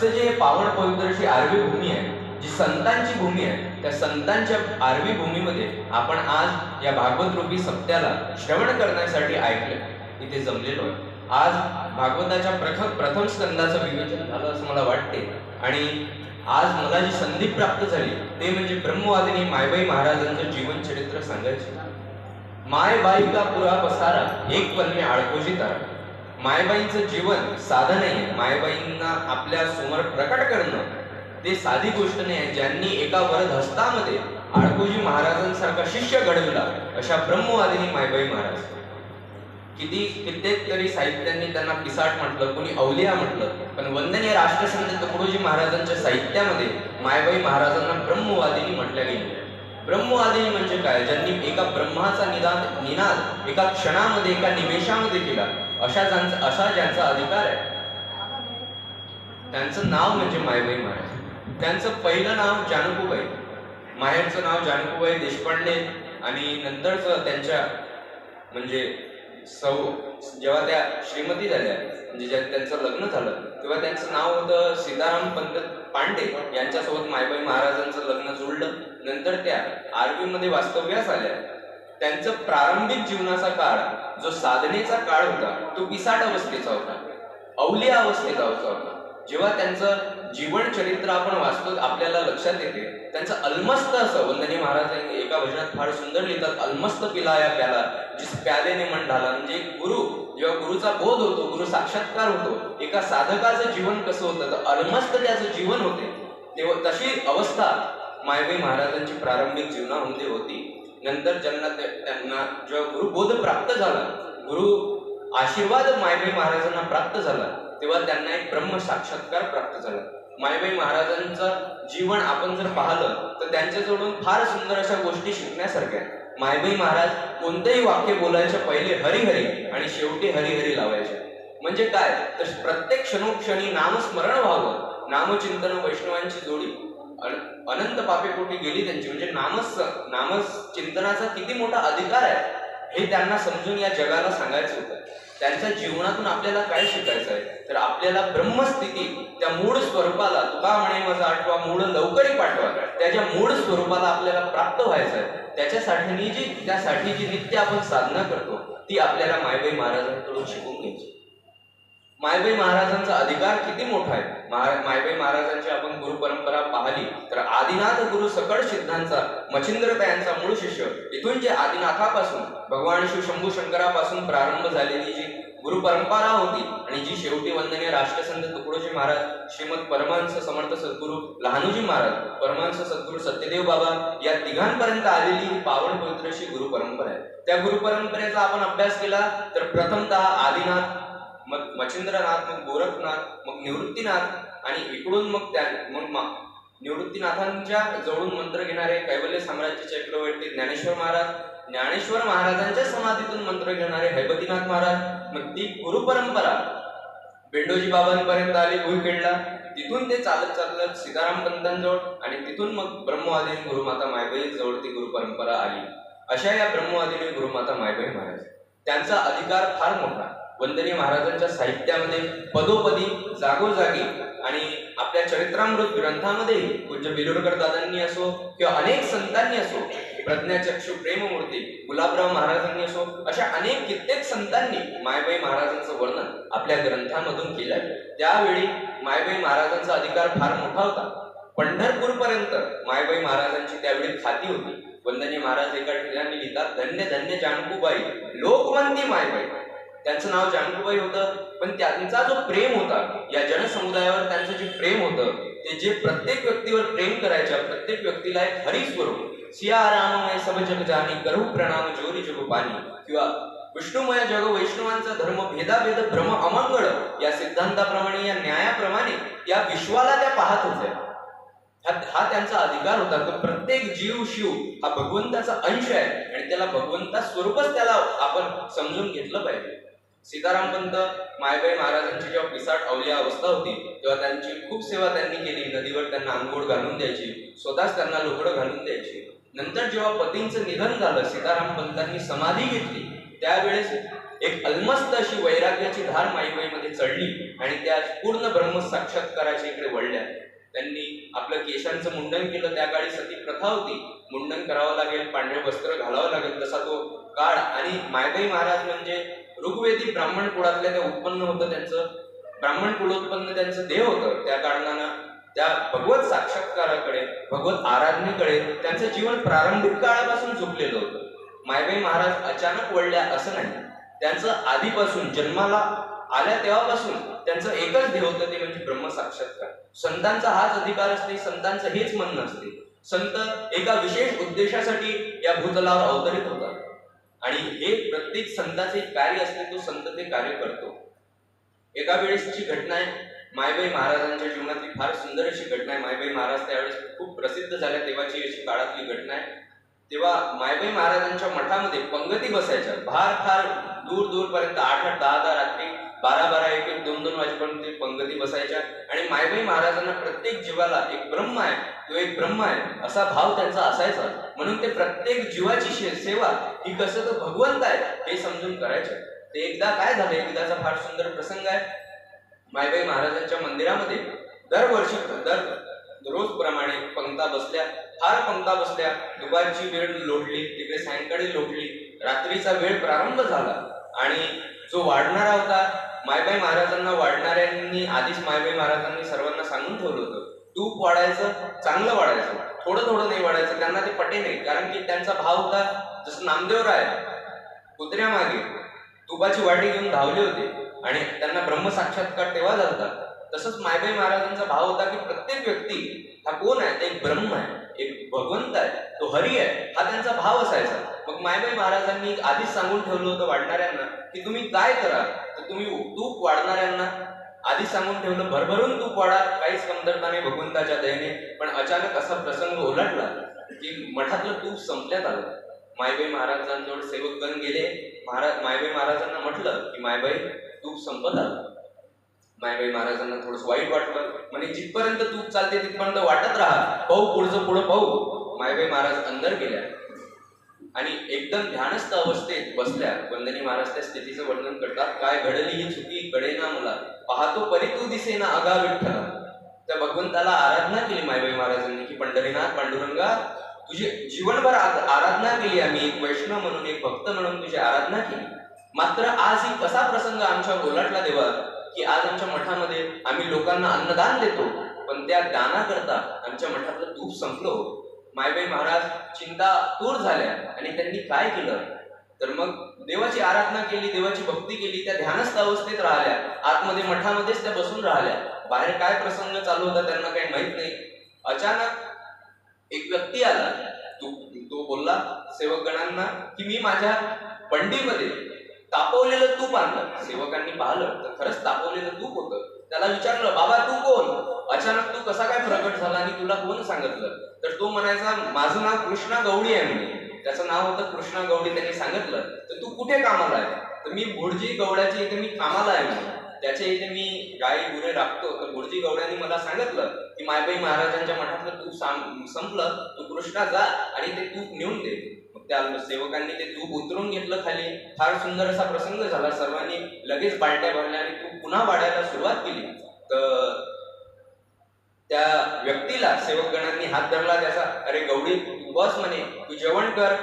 जे पावन पवित्र अशी आरवी भूमी आहे जी संतांची भूमी आहे त्या संतांच्या आरवी भूमीमध्ये आपण आज या भागवत रूपी सत्याला श्रवण करण्यासाठी ऐकलं इथे जमलेलो आहे. आज भागवताच्या प्रथम प्रथम स्कंदाचं विवेचन झालं असं मला वाटते. आणि आज मला जी संधी प्राप्त झाली ते म्हणजे ब्रह्मवादिनी मायबाई महाराजांचं जीवन चरित्र सांगायचे. माय बाई का पुरा पसारा एक पन्ने आळकोजी तारा. मायबाईंचं जीवन साधं नाही मायबाईंना आपल्यासमोर प्रकट करणं ते साधी गोष्ट नाही आहे. ज्यांनी एका वरद हस्तामध्ये आळकोजी महाराजांसारखा शिष्य घडविला अशा ब्रह्मवादिनी मायबाई महाराज. किती कित्येक तरी साहित्यांनी त्यांना पिसाट म्हटलं कोणी अवलिया म्हटलं पण वंदनीय राष्ट्रसंत तुकडोजी महाराजांच्या साहित्यामध्ये मायबाई महाराजांना ब्रह्मवादिनी म्हटल्या गेली. ब्रह्मवादिनी म्हणजे काय? ज्यांनी एका ब्रह्माचा निदान निनाद एका क्षणामध्ये एका निमेषामध्ये केला. अशा ज्यांचा असा ज्यांचा अधिकार आहे. त्यांचं नाव म्हणजे मायबाई महाराज त्यांचं पहिलं नाव जानकूबाई माहेरचं नाव जानकूबाई देशपांडे आणि नंतरचं त्यांच्या म्हणजे सौ जेव्हा त्या श्रीमती झाल्या म्हणजे ज्या त्यांचं लग्न झालं तेव्हा त्यांचं नाव होतं सीताराम पंत पांडे. यांच्यासोबत मायबाई महाराजांचं लग्न जुळलं. नंतर त्या आरबीमध्ये वास्तव्यास आल्या. त्यांचं प्रारंभिक जीवनाचा काळ जो साधनेचा काळ होता तो पिसाट अवस्थेचा होता. अवलिया अवस्थेचा होता. जेव्हा त्यांचं जीवन चरित्र आपण वाचतो आपल्याला लक्षात येते त्यांचं अल्मस्त असं वंदनी महाराजांनी एका भजनात फार सुंदर लिहितात अलमस्त पिला या प्याला जिस प्यालेने मन ढाला. म्हणजे गुरु जेव्हा गुरुचा बोध होतो गुरु साक्षात्कार होतो एका साधकाचं जीवन कसं होतं तर अल्मस्त त्याचं जीवन होते. तेव्हा तशी अवस्था मायबाई महाराजांची प्रारंभिक जीवनामध्ये होती. नंतर ज्यांना त्यांना जेव्हा गुरुबोध प्राप्त झाला गुरु आशीर्वाद मायबाई महाराजांना प्राप्त झाला तेव्हा त्यांना एक ब्रह्म साक्षात्कार प्राप्त झाला. मायबाई महाराजांचं जीवन आपण जर पाहिलं तर त्यांच्याजवळून फार सुंदर अशा गोष्टी शिकण्यासारख्या मायबाई महाराज कोणतेही वाक्य बोलायचे पहिले हरिहरी आणि शेवटी हरिहरी लावायचे. म्हणजे काय? तर प्रत्येक क्षणोक्षणी नामस्मरण व्हावं. नामचिंतन वैष्णवांची जोडी. अनंत पापेपोटी गेली त्यांची? म्हणजे नामस नामस चिंतनाचा किती मोठा अधिकार आहे हे त्यांना समजून या जगाला सांगायचं होतं. त्यांच्या जीवनातून आपल्याला काय शिकायचं आहे? तर आपल्याला ब्रह्मस्थिती त्या मूळ स्वरूपाला तुका म्हणे माझा आठवा मूळ लवकरही पाठवा. त्याच्या मूळ स्वरूपाला आपल्याला प्राप्त व्हायचं आहे त्याच्यासाठी जी त्यासाठी जी नित्य आपण साधना करतो ती आपल्याला मायबाई महाराजांकडून शिकून घ्यायची. मायबाई महाराजांचा अधिकार किती मोठा आहे? मायबाई महाराजांची आपण गुरु परंपरा पाहिली तर आदिनाथ गुरु सकळ सिद्धांचा मच्छिंद्र यांचा मूळ शिष्य इथून जे आदिनाथापासून भगवान शिव शंभू शंकरापासून प्रारंभ झालेली जी गुरु परंपरा होती आणि जी शेवटी वंदनीय राष्ट्रसंत तुकडोजी महाराज श्रीमद परमहंस समर्थ सद्गुरू लहानूजी महाराज परमहंस सद्गुरू सत्यदेव बाबा या तिघांपर्यंत आलेली ही पावन पवित्र अशी गुरु परंपरा आहे. त्या गुरु परंपरेचा आपण अभ्यास केला तर प्रथमतः आदिनाथ मग मच्छिंद्रनाथ मग गोरखनाथ मग निवृत्तीनाथ आणि इकडून मग त्या मग मा- निवृत्तीनाथांच्या जवळून मंत्र घेणारे कैवल्य साम्राज्य चक्रवर्ती ज्ञानेश्वर महाराज ज्ञानेश्वर महाराजांच्या समाधीतून मंत्र घेणारे हैबतीनाथ महाराज मग ती गुरु परंपरा बेंडोजी बाबांपर्यंत आली भुईखेडला तिथून ते चालत चालत सीताराम पंतांजवळ आणि तिथून मग ब्रह्मवादिनी गुरुमाता मायबाई जवळ ती गुरु परंपरा आली. अशा या ब्रह्मवादिनी गुरुमाता मायबाई महाराज. त्यांचा अधिकार फार मोठा. वंदनीय महाराजांच्या साहित्यामध्ये पदोपदी जागोजागी आणि आपल्या चरित्रामृत ग्रंथामध्ये पूज्य बिलोरकर दादांनी असो किंवा अनेक संतांनी असो प्रज्ञाचक्षु प्रेममूर्ती गुलाबराव महाराजांनी असो अशा अनेक कित्येक संतांनी मायबाई महाराजांचं वर्णन आपल्या ग्रंथामधून केलं त्यावेळी मायबाई महाराजांचा अधिकार फार मोठा होता. पंढरपूर पर्यंत मायबाई महाराजांची त्यावेळी खाती होती. वंदनीय महाराज एका ठिकाणी लिहितात धन्य धन्य जानकूबाई लोकवंती मायबाई. त्यांचं नाव जानकूबाई होतं पण त्यांचा जो प्रेम होता या जनसमुदायावर त्यांचं जे प्रेम होतं ते जे प्रत्येक व्यक्तीवर प्रेम करायच्या प्रत्येक व्यक्तीला एक हरिस्वरूप सिया राममय सब जग जानी करू प्रणाम जोरी जग किंवा विष्णुमय जग वैष्णवांचा धर्म भेदाभेद भ्रम अमंगळ या सिद्धांताप्रमाणे या न्यायाप्रमाणे या विश्वाला त्या पाहत होत्या. हा त्यांचा अधिकार होता. तो प्रत्येक जीव शिव हा भगवंताचा अंश आहे आणि त्याला भगवंता स्वरूपच त्याला आपण समजून घेतलं पाहिजे. सीताराम पंत मायबाई महाराजांची जेव्हा पिसाट अवलिया अवस्था होती तेव्हा त्यांची खूप सेवा त्यांनी केली. नदीवर त्यांना आंघोळ घालून द्यायची स्वतःच त्यांना लोकडं घालून द्यायची. नंतर जेव्हा पतींचं निधन झालं सीताराम पंतांनी समाधी घेतली त्यावेळेस एक अलमस्त अशी वैराग्याची धार माईबाईमध्ये चढली आणि त्या पूर्ण ब्रह्म साक्षात्काराच्या इकडे वळल्या. त्यांनी आपलं केशांचं मुंडन केलं. त्या काळी सती प्रथा होती. मुंडन करावं लागेल पांढरे वस्त्र घालावं लागेल. तसा तो काळ आणि मायबाई महाराज म्हणजे ऋग्वेदी ब्राह्मण कुळातल्या ते उत्पन्न होतं त्यांचं ब्राह्मण कुलोत्पन्न त्यांचं देव होतं त्या कारणानं त्या भगवत साक्षात्काराकडे भगवत आराधनेकडे त्यांचं जीवन प्रारंभिक काळापासून झुकलेलं होतं. मायबाई महाराज अचानक वळल्या असं नाही. त्यांचं आधीपासून जन्माला आल्या तेव्हापासून त्यांचं एकच ध्येय होतं ते म्हणजे ब्रह्म साक्षात्कार. संतांचा हाच अधिकार असते संतांचं हेच म्हणणं असते. संत एका विशेष उद्देशासाठी या भूतलावर अवतरित होतात. आणि हे प्रत्येक संताचे कार्य असते तो संत ते कार्य करतो. एका वेळेसची घटना आहे मायबाई महाराजांच्या जीवनातली फार सुंदर अशी घटना आहे. मायबाई महाराज त्यावेळेस खूप प्रसिद्ध झाल्या तेव्हाची अशी काळातली घटना आहे. तेव्हा मायबाई महाराजांच्या मठामध्ये पंगती बसायच्या फार फार दूर दूर पर्यंत आठ आठ दहा दहा रात्री बारा बारा एक एक दोन दोन वाजेपर्यंत पंगती बसायच्या. आणि मायबाई महाराजांना प्रत्येक जीवाला एक ब्रह्म आहे. तो एक ब्रह्म आहे. असा भाव त्यांचा असायचा. म्हणून ते प्रत्येक जीवाची शे- सेवा ही कसं तो भगवंत आहे हे समजून करायचे. ते एकदा काय झालं? एकदाचा फार सुंदर प्रसंग आहे. मायबाई महाराजांच्या मंदिरामध्ये दरवर्षी दर रोज प्रमाणे पंक्ता बसल्या फार पंक्ता बसल्या दुपारची वेळ लोटली तिकडे सायंकाळी लोटली रात्रीचा वेळ प्रारंभ झाला. आणि जो वाढणारा होता मायबाई महाराजांना वाढणाऱ्यांनी आधीच मायबाई महाराजांनी सर्वांना सांगून ठेवलं होतं तूप वाढायचं चांगलं वाढायचं. थोडं थोडं नाही वाढायचं त्यांना ते पटे नाही. कारण की त्यांचा भाव होता जसं नामदेव राय कुत्र्या मागे तुपाची वाटी घेऊन धावले होते आणि त्यांना ब्रह्म साक्षात्कार तेव्हा झाला तसंच मायबाई महाराजांचा भाव होता की प्रत्येक व्यक्ती हा कोण आहे? ते एक ब्रह्म आहे एक भगवंत आहे तो हरी आहे हा त्यांचा भाव असायचा. मग मायबाई महाराजांनी आधीच सांगून ठेवलं होतं वाढणाऱ्यांना की तुम्ही काय करा? तर तुम्ही तूप वाढणाऱ्यांना आधी सांगून ठेवलं भरभरून तूप वाडा काहीच कमतरता नाही भगवंताच्या दयेने पण अचानक असा प्रसंग ओलाटला की मठातलं तूप संपल्यात आलं. मायबाई महाराजांजवळ सेवकगण गेले. महाराज मायबाई महाराजांना म्हटलं की मायबाई तूप संपत आलं. मायबाई महाराजांना थोडस वाईट वाटलं. म्हणजे जिथपर्यंत तूप चालते तिथपर्यंत वाटत राहा. पाहू पुढचं पुढं पाहू. मायबाई महाराज अंदर गेल्या. आणि एकदम ध्यानस्थ अवस्थेत बसल्या वंदनी महाराज त्या स्थितीचं वर्णन करतात काय घडली ही चुकी? कडेना मला. पाहतो परी तू दिसेना आगा विठ्ठला. त्या भगवंताला आराधना केली मायबाई महाराजांनी की पंढरीनाथ पांडुरंगा तुझी जीवनभर आराधना केली आम्ही. एक वैष्णव म्हणून एक भक्त म्हणून तुझी आराधना केली. मात्र आज ही कसा प्रसंग आमच्या ओलाटला देवा की आज आमच्या मठामध्ये आम्ही लोकांना अन्नदान देतो पण त्या दानाकरता आमच्या मठातलं तूप संपलो मायबाई महाराज चिंता दूर झाल्या आणि त्यांनी काय केलं? तर मग देवाची आराधना केली देवाची भक्ती केली त्या ध्यानस्थ अवस्थेत राहिल्या. आतमध्ये मठामध्येच त्या बसून राहिल्या. बाहेर काय प्रसंग चालू होता त्यांना काही माहीत नाही. अचानक एक व्यक्ती आला. तो तो बोलला सेवकगणांना की मी माझ्या बंडीमध्ये तापवलेलं तूप आणलं. सेवकांनी पाहिलं तर खरंच तापवलेलं तूप होतं. त्याला विचारलं बाबा तू कोण? अचानक तू कसा काय प्रकट झाला आणि तुला कोण सांगितलं? तर तो म्हणायचा माझं नाव कृष्णा गवडी आहे म्हणे. त्याचं नाव होतं कृष्णा गवडी त्यांनी सांगितलं. तर तू कुठे कामाला आहे? तर मी भुडजी गवड्याच्या इथे मी कामाला आहे म्हणे. त्याच्या इथे मी गाई गुरे राखतो. तर भुडजी गवड्यांनी मला सांगितलं की मायबाई महाराजांच्या मठातलं तू संपलं तू कृष्णा जा आणि ते तूप नेऊन दे. मग त्या सेवकांनी ते तूप उतरून घेतलं खाली. फार सुंदर असा प्रसंग झाला. सर्वांनी लगेच बालट्या भरल्या आणि तूप पुन्हा वाढायला सुरुवात केली. तर त्या व्यक्तीला सेवकगणांनी हात धरला त्याचा अरे गवडी तू बस म्हणे तू जेवण कर.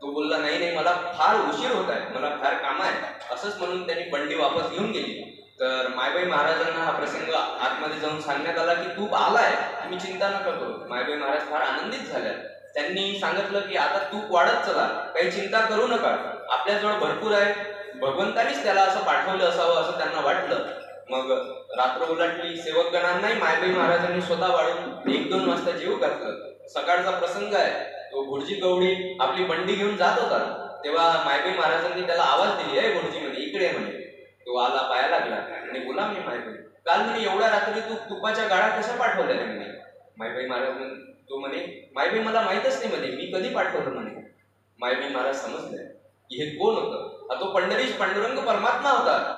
तो बोलला नाही नाही मला फार उशीर होत आहे मला फार काम आहे असंच म्हणून त्यांनी बंडी वापस घेऊन गेली. तर मायबाई महाराजांना हा प्रसंग आतमध्ये जाऊन सांगण्यात आला की तूप आलाय तुम्ही चिंता नका करू मायबाई महाराज फार आनंदित झाल्या त्यांनी सांगितलं की आता तूप वाढत चला काही चिंता करू नका आपल्याजवळ भरपूर आहे भगवंतानीच त्याला असं पाठवलं असावं असं त्यांना वाटलं. मग रात्र उलटली सेवकगणांनाही मायबाई महाराजांनी स्वतः वाढून एक दोन वाजता जीव घातलं. सकाळचा प्रसंग आहे. तो गुरुजी गवडी आपली बंडी घेऊन जात होता. तेव्हा मायबाई महाराजांनी त्याला आवाज दिली आहे गुरुजी म्हणे इकडे म्हणे. तो आला पाया लागला. आणि बोला मी मायबाई. काल म्हणे एवढ्या रात्री तू तुपाच्या गाड्या कशा पाठवल्या म्हणे? मायबाई महाराज तो म्हणे मायबाई मला माहीतच नाही म्हणे मी कधी पाठवलं म्हणे? मायबाई महाराज समजले की हे कोण होतं? तो पंढरीश पांडुरंग परमात्मा होता.